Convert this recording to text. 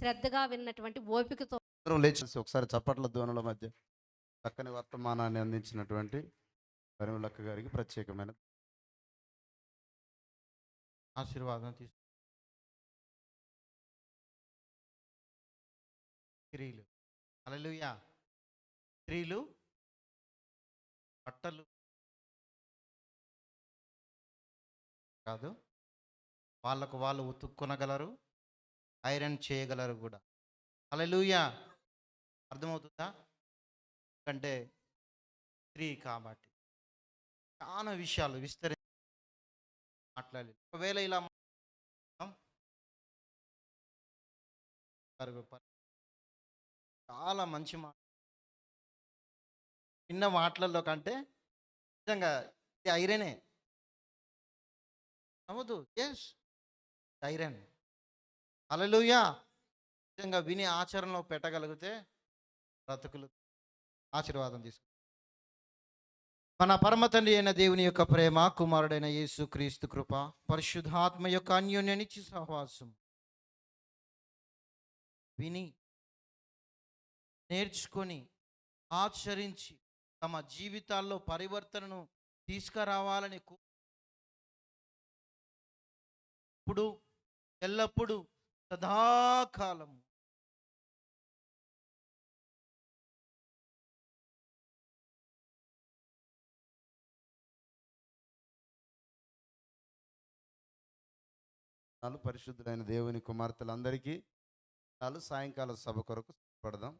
శ్రద్ధగా విన్నటువంటి ఓపికతో అందరం లేచి ఒకసారి చప్పట్ల ధ్వనుల మధ్య చక్కని వర్తమానాన్ని అందించినటువంటి పరిమలక్క గారికి ప్రత్యేకమైన ఆశీర్వాదం తీసుకు స్త్రీలు అలలుయా స్త్రీలు బట్టలు. కాదు. వాళ్ళకు వాళ్ళు ఉతుక్కునగలరు. ఐరన్ చేయగలరు కూడా. అలలుయా అర్థమవుతుందా? ఎందుకంటే స్త్రీ కాబట్టి. చాలా విషయాలు విస్తరి మాట్లాడాలి ఒకవేళ ఇలా చాలా మంచి మాట చిన్న మాటలలో కంటే నిజంగా ఇది ఐరనే. అవ్వదు ఎస్ ఐరన్. అలలుయా నిజంగా విని ఆచరణలో పెట్టగలిగితే బ్రతుకులు ఆశీర్వాదం తీసుకు మన పరమ తండ్రి అయిన దేవుని యొక్క ప్రేమ కుమారుడైన యేసు క్రీస్తు కృప పరిశుద్ధాత్మ యొక్క అన్యోన్య సహవాసం విని నేర్చుకొని ఆచరించి తమ జీవితాల్లో పరివర్తనను తీసుకురావాలని ఇప్పుడు ఎల్లప్పుడూ సదాకాలము. నాలుగు పరిశుద్ధులైన దేవుని కుమార్తెలందరికీ నాలుగు సాయంకాల సభ కొరకు పడదాం